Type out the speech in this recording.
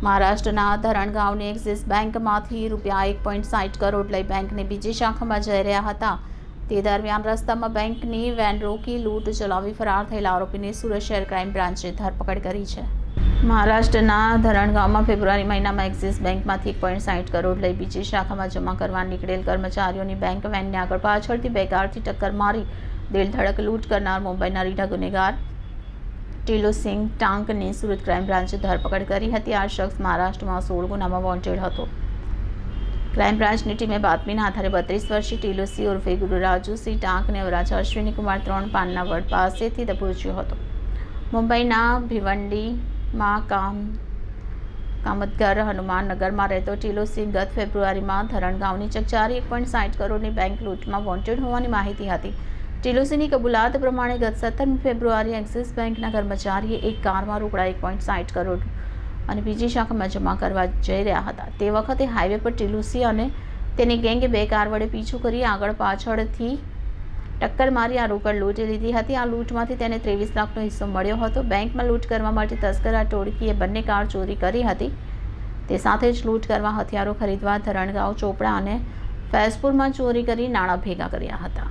મહારાષ્ટ્રના ધરણગાંવની એક્સિસ બેંકમાંથી રૂપિયા એક પોઈન્ટ સાઠ કરોડ લઈ બેંકની બીજી શાખામાં જઈ રહ્યા હતા. તે દરમિયાન રસ્તામાં બેંકની વેન રોકી લૂંટ ચલાવી ફરાર થયેલા આરોપીની સુરત શહેર ક્રાઇમ બ્રાન્ચે ધરપકડ કરી છે. મહારાષ્ટ્રના ધરણગાંવમાં ફેબ્રુઆરી મહિનામાં એક્સિસ બેંકમાંથી એક પોઈન્ટ સાઠ કરોડ લઈ બીજી શાખામાં જમા કરવા નીકળેલ કર્મચારીઓની બેંક વેનને આગળ પાછળથી બે કારથી ટક્કર મારી દિલધડક લૂંટ કરનાર મુંબઈના રીઢા ગુનેગાર ટીલુ સિંહ ટાંકની સુરત ક્રાઇમ બ્રાન્ચે ધરપકડ કરી હતી. આ શખ્સ મહારાષ્ટ્રમાં સોળ ગુનામાં વોન્ટેડ હતો. ક્રાઇમ બ્રાન્ચની ટીમે બાતમીના આધારે બત્રીસ વર્ષીય ટીલુસી ઉર્ફે ગુરુરાજુસિંહ ટાંકને વરાછા અશ્વિની કુમાર ત્રણ પાનના વડ પાસેથી દબોચ્યો હતો. મુંબઈના ભિવંડીમાં કામ, કામતગર હનુમાનનગરમાં રહેતો ટીલુસિંહ ગત ફેબ્રુઆરીમાં ધરણગાંવની ચકચારી એક પોઈન્ટ સાઠ કરોડની બેંક લૂંટમાં વોન્ટેડ હોવાની માહિતી હતી. ટીલુસીની કબૂલાત પ્રમાણે ગત સત્તરમી ફેબ્રુઆરી એક્સિસ બેંકના કર્મચારીએ એક કારમાં રોકડા એક પોઈન્ટ સાઠ કરોડ અને બીજી શાખામાં જમા કરવા જઈ રહ્યા હતા. તે વખતે હાઈવે પર ટીલુસી અને તેની ગેંગે બે કાર વડે પીછું કરી આગળ પાછળથી ટક્કર મારી આ રોકડ લૂંટી લીધી હતી. આ લૂંટમાંથી તેને ત્રેવીસ લાખનો હિસ્સો મળ્યો હતો. બેંકમાં લૂંટ કરવા માટે તસ્કર ટોળકીએ બંને કાર ચોરી કરી હતી. તે સાથે જ લૂંટ કરવા હથિયારો ખરીદવા ધરણગાંવ ચોપડા અને ફૈઝપુરમાં ચોરી કરી નાણાં ભેગા કર્યા હતા.